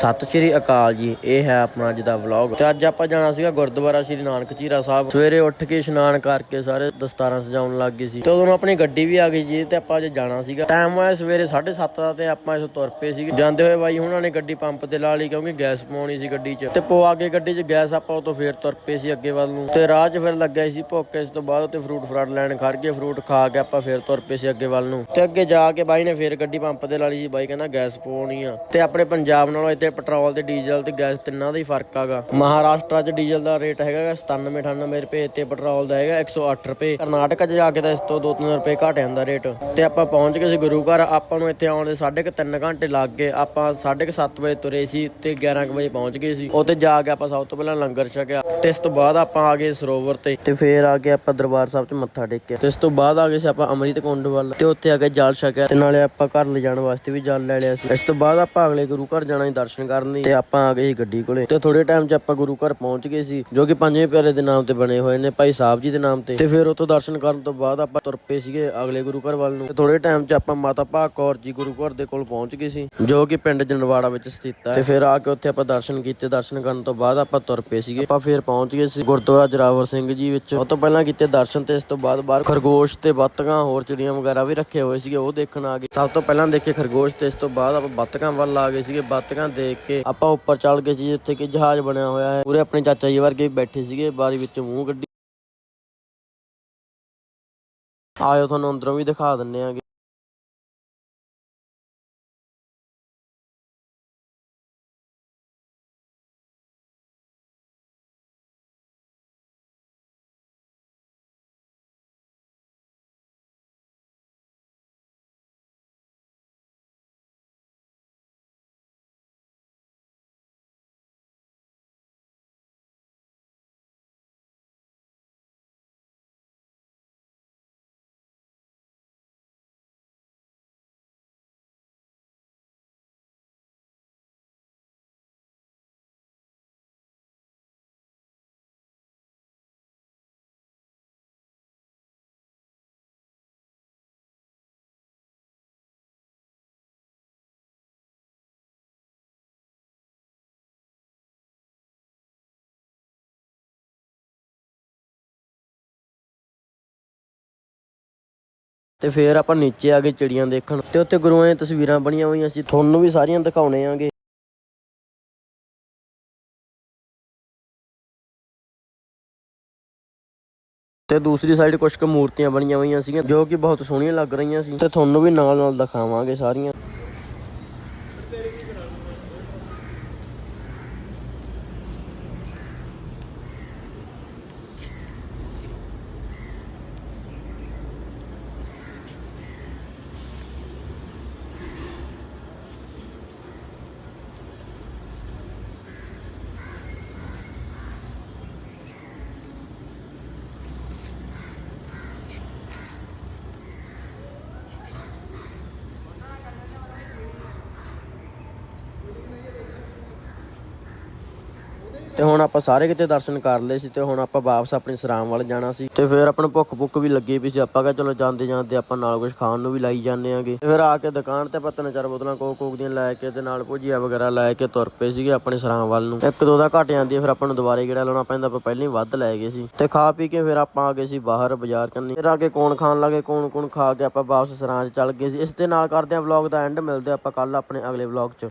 ਸਤਿ ਸ਼੍ਰੀ ਅਕਾਲ ਜੀ, ਇਹ ਹੈ ਆਪਣਾ ਅੱਜ ਦਾ ਵਲੌਗ ਤੇ ਅੱਜ ਆਪਾਂ ਜਾਣਾ ਸੀਗਾ ਗੁਰਦੁਆਰਾ ਸ਼੍ਰੀ ਨਾਨਕ ਚੀਰਾ ਸਾਹਿਬ। ਸਵੇਰੇ ਉੱਠ ਕੇ ਇਸ਼ਨਾਨ ਕਰਕੇ ਸਾਰੇ ਦਸਤਾਰਾਂ ਸਜਾਉਣ ਲੱਗ ਗਏ ਸੀ। ਤੇ ਉਦੋਂ ਆਪਣੀ ਗੱਡੀ ਵੀ ਆ ਗਈ ਜੀ, ਤੇ ਆਪਾਂ ਅੱਜ ਜਾਣਾ ਸੀਗਾ। ਟਾਈਮ ਹੋਇਆ ਸਵੇਰੇ 7:30 ਦਾ ਤੇ ਆਪਾਂ ਇਥੋਂ ਤੁਰ ਪਏ ਸੀਗੇ। ਜਾਂਦੇ ਹੋਏ ਬਾਈ ਉਹਨਾਂ ਨੇ ਗੱਡੀ ਪੰਪ ਤੇ ਲਾ ਲਈ ਕਿਉਂਕਿ ਗੈਸ ਪਾਉਣੀ ਸੀ ਗੱਡੀ 'ਚ। ਤੇ ਪਵਾ ਕੇ ਗੱਡੀ 'ਚ ਗੈਸ ਆਪਾਂ ਉਤੋਂ ਫੇਰ ਤੁਰ ਪਏ ਸੀ ਅੱਗੇ ਵੱਲ ਨੂੰ। ਤੇ ਰਾਹ 'ਚ ਫਿਰ ਲੱਗਿਆ ਸੀ ਭੁੱਖ, ਇਸ ਤੋਂ ਬਾਅਦ ਉੱਤੇ ਫਰੂਟ ਫਰਾਟ ਲੈਣ ਖੜ ਗਏ। ਫਰੂਟ ਖਾ ਕੇ ਆਪਾਂ ਫੇਰ ਤੁਰ ਪਏ ਸੀ ਅੱਗੇ ਵੱਲ ਨੂੰ। ਤੇ ਅੱਗੇ ਜਾ ਕੇ ਬਾਈ ਨੇ ਫੇਰ ਗੱਡੀ ਪੰਪ ਤੇ ਲਾ ਲਈ ਸੀ। ਬਾਈ ਕਹਿੰਦਾ ਗੈਸ ਪਵਾਉਣੀ ਆ। ਤੇ ਆਪਣੇ ਪੰਜਾਬ ਨਾਲੋਂ ਇੱਥੇ ਪੈਟਰੋਲ ਤੇ ਡੀਜ਼ਲ ਤੇ ਗੈਸ ਤਿੰਨਾਂ ਦਾ ਹੀ ਫ਼ਰਕ ਆਗਾ। ਮਹਾਰਾਸ਼ਟਰ 'ਚ ਡੀਜ਼ਲ ਦਾ ਰੇਟ ਹੈਗਾ ਗਾ 97 98 ਰੁਪਏ ਤੇ ਪੈਟਰੋਲ ਦਾ ਹੈਗਾ 108 ਰੁਪਏ। ਕਰਨਾਟਕ 'ਚ ਜਾ ਕੇ ਤਾਂ ਇਸ ਤੋਂ 2-3 ਰੁਪਏ ਘੱਟ ਜਾਂਦਾ ਰੇਟ। ਤੇ ਆਪਾਂ ਪਹੁੰਚ ਗਏ ਸੀ ਗੁਰੂ ਘਰ। ਆਪਾਂ ਨੂੰ ਇੱਥੇ ਆਉਣ ਦੇ ਸਾਢੇ ਕੁ ਤਿੰਨ ਘੰਟੇ ਲੱਗ ਗਏ। ਆਪਾਂ 7:30 ਵਜੇ ਤੁਰੇ ਸੀ ਤੇ 11 ਕੁ ਵਜੇ ਪਹੁੰਚ ਗਏ ਸੀ। ਉੱਥੇ ਜਾ ਕੇ ਆਪਾਂ ਸਭ ਤੋਂ ਪਹਿਲਾਂ ਲੰਗਰ ਛਕਿਆ ਤੇ ਇਸ ਤੋਂ ਬਾਅਦ ਆਪਾਂ ਆ ਗਏ ਸਰੋਵਰ ਤੇ। ਤੇ ਫੇਰ ਆ ਕੇ ਆਪਾਂ ਦਰਬਾਰ ਸਾਹਿਬ 'ਚ ਮੱਥਾ ਟੇਕਿਆ। ਤੇ ਇਸ ਤੋਂ ਬਾਅਦ ਆ ਗਏ ਸੀ ਆਪਾਂ ਅੰਮ੍ਰਿਤ ਕੁੰਡ ਵੱਲ ਤੇ ਉੱਥੇ ਆ ਕੇ ਜਲ ਛਕਿਆ ਤੇ ਨਾਲੇ ਆਪਾਂ ਘਰ ਲਿਜਾਣ ਵਾਸਤੇ ਵੀ ਜਲ ਲੈ ਲਿਆ ਸੀ। ਇਸ ਤੋਂ ਬਾਅਦ ਆਪਾਂ ਅਗਲੇ ਗੁਰੂ ਘਰ ਜਾਣਾ ਹੀ ਦਰਸ਼ਨ ਕਰਨ ਲਈ। ਤੇ ਆਪਾਂ ਆ ਗਏ ਸੀ ਗੱਡੀ ਕੋਲੇ। ਤੇ ਥੋੜੇ ਟਾਈਮ 'ਚ ਆਪਾਂ ਗੁਰੂ ਘਰ ਪਹੁੰਚ ਗਏ ਸੀ, ਜੋ ਕਿ ਪੰਜਵੇਂ ਪਿਆਰੇ ਦੇ ਨਾਮ ਤੇ ਬਣੇ ਹੋਏ ਨੇ ਭਾਈ ਸਾਹਿਬ ਜੀ ਦੇ ਨਾਮ ਤੇ। ਤੇ ਫਿਰ ਉੱਥੋਂ ਦਰਸ਼ਨ ਕਰਨ ਤੋਂ ਬਾਅਦ ਆਪਾਂ ਤੁਰ ਪਏ ਸੀਗੇ ਅਗਲੇ ਗੁਰੂ ਘਰ ਵੱਲ ਨੂੰ। ਤੇ ਥੋੜੇ ਟਾਈਮ 'ਚ ਆਪਾਂ ਮਾਤਾ ਭਾਗ ਕੌਰ ਜੀ ਗੁਰੂ ਘਰ ਦੇ ਕੋਲ ਪਹੁੰਚ ਗਏ ਸੀ, ਜੋ ਕਿ ਪਿੰਡ ਜਨਵਾੜਾ ਵਿੱਚ ਸਥਿਤ ਹੈ ਤੇ ਫਿਰ ਆ ਕੇ ਉੱਥੇ ਆਪਾਂ ਦਰਸ਼ਨ ਕੀਤੇ। ਦਰਸ਼ਨ ਕਰਨ ਤੋਂ ਬਾਅਦ ਆਪਾਂ ਤੁਰ ਪਏ ਸੀਗੇ। ਆਪਾਂ ਫਿਰ ਪਹੁੰਚ ਗਏ ਸੀ ਗੁਰਦੁਆਰਾ ਜਰਾਵਰ ਸਿੰਘ ਜੀ ਵਿੱਚ। ਉਹ ਤੋਂ ਪਹਿਲਾਂ ਕੀਤੇ ਦਰਸ਼ਨ ਤੇ ਇਸ ਤੋਂ ਬਾਅਦ ਬਾਹਰ ਖਰਗੋਸ਼ ਤੇ ਬੱਤਕਾਂ ਹੋਰ ਚਿੜੀਆਂ ਵਗੈਰਾ ਵੀ ਰੱਖੇ ਹੋਏ ਸੀਗੇ, ਉਹ ਦੇਖਣ ਆ ਗਏ। ਸਭ ਤੋਂ ਪਹਿਲਾਂ ਦੇਖੇ ਖਰਗੋਸ਼ ਤੇ ਇਸ ਤੋਂ ਬਾਅਦ ਆਪਾਂ ਬੱਤਕਾਂ ਵੱਲ ਆ ਗਏ ਸੀਗੇ। ਬੱਤਕਾਂ ਦੇਖ ਕੇ ਆਪਾਂ ਉੱਪਰ ਚੱਲ ਗਏ ਸੀ ਜਿੱਥੇ ਕਿ ਜਹਾਜ਼ ਬਣਿਆ ਹੋਇਆ ਹੈ। ਪੂਰੇ ਆਪਣੇ ਚਾਚਾ ਜੀ ਵਰਗੇ ਬੈਠੇ ਸੀਗੇ, ਬਾਰੀ ਵਿੱਚ ਮੂੰਹ ਗੱਡੀ ਆਇਓ ਤੁਹਾਨੂੰ ਅੰਦਰੋਂ ਵੀ ਦਿਖਾ ਦਿੰਨੇ ਆਗੇ। ਤੇ ਫਿਰ ਆਪਾਂ ਨੀਚੇ ਆ ਗਏ ਚਿੜੀਆਂ ਦੇਖਣ। ਤੇ ਉੱਥੇ ਗੁਰੂਆਂ ਦੀਆਂ ਤਸਵੀਰਾਂ ਬਣੀਆਂ ਹੋਈਆਂ ਸੀ। ਤੁਹਾਨੂੰ ਵੀ ਸਾਰੀਆਂ ਦਿਖਾਉਣੇ ਆਂਗੇ। ਤੇ ਦੂਸਰੀ ਸਾਈਡ ਕੁਝ ਕੁ ਮੂਰਤੀਆਂ ਬਣੀਆਂ ਹੋਈਆਂ ਸੀਗੀਆਂ, ਜੋ ਕਿ ਬਹੁਤ ਸੋਹਣੀਆਂ ਲੱਗ ਰਹੀਆਂ ਸੀ। ਤੇ ਤੁਹਾਨੂੰ ਵੀ ਨਾਲ ਨਾਲ ਦਿਖਾਵਾਂਗੇ ਸਾਰੀਆਂ। ਤੇ ਹੁਣ ਆਪਾਂ ਸਾਰੇ ਕਿਤੇ ਦਰਸ਼ਨ ਕਰ ਲਏ ਸੀ ਤੇ ਹੁਣ ਆਪਾਂ ਵਾਪਸ ਆਪਣੀ ਸਰਾਮ ਵੱਲ ਜਾਣਾ ਸੀ। ਤੇ ਫਿਰ ਆਪਾਂ ਨੂੰ ਭੁੱਖ ਭੁੱਖ ਵੀ ਲੱਗੀ ਵੀ ਸੀ। ਆਪਾਂ ਕਿਹਾ ਚਲੋ ਜਾਂਦੇ ਜਾਂਦੇ ਆਪਾਂ ਨਾਲ ਕੁਝ ਖਾਣ ਨੂੰ ਵੀ ਲਾਈ ਜਾਂਦੇ ਆਂਗੇ। ਤੇ ਫਿਰ ਆ ਕੇ ਦੁਕਾਨ ਤੇ ਆਪਾਂ ਤਿੰਨ ਚਾਰ ਬੋਤਲਾਂ ਕੋਕ ਕੋਕ ਦੀਆਂ ਲੈ ਕੇ ਤੇ ਨਾਲ ਭੁਜੀਆ ਵਗੈਰਾ ਲੈ ਕੇ ਤੁਰ ਪਏ ਸੀਗੇ ਆਪਣੇ ਸਰਾਮ ਵੱਲ ਨੂੰ। ਇੱਕ ਦੋ ਦਾ ਘਟ ਜਾਂਦੀ ਹੈ ਫਿਰ ਆਪਾਂ ਨੂੰ ਦੁਬਾਰੇ ਗੇੜਾ ਲਾਉਣਾ ਪੈਂਦਾ, ਆਪਾਂ ਪਹਿਲਾਂ ਹੀ ਵੱਧ ਲੈ ਗਏ ਸੀ। ਤੇ ਖਾ ਪੀ ਕੇ ਫਿਰ ਆਪਾਂ ਆ ਗਏ ਸੀ ਬਾਹਰ ਬਾਜ਼ਾਰ ਕਰਨੀ ਫਿਰ ਆ ਕੇ ਕੌਣ ਖਾਣ ਲੱਗੇ ਕੌਣ ਕੌਣ ਖਾ ਕੇ ਆਪਾਂ ਵਾਪਸ ਸਰਾਂ 'ਚ ਚੱਲ ਗਏ ਸੀ। ਇਸ ਦੇ ਨਾਲ ਕਰਦੇ ਆ ਵਲੌਗ ਦਾ ਐਂਡ ਮਿਲਦੇ ਆਪਾਂ ਕੱਲ ਆਪਣੇ ਅਗਲੇ ਵਲੌਗ 'ਚ।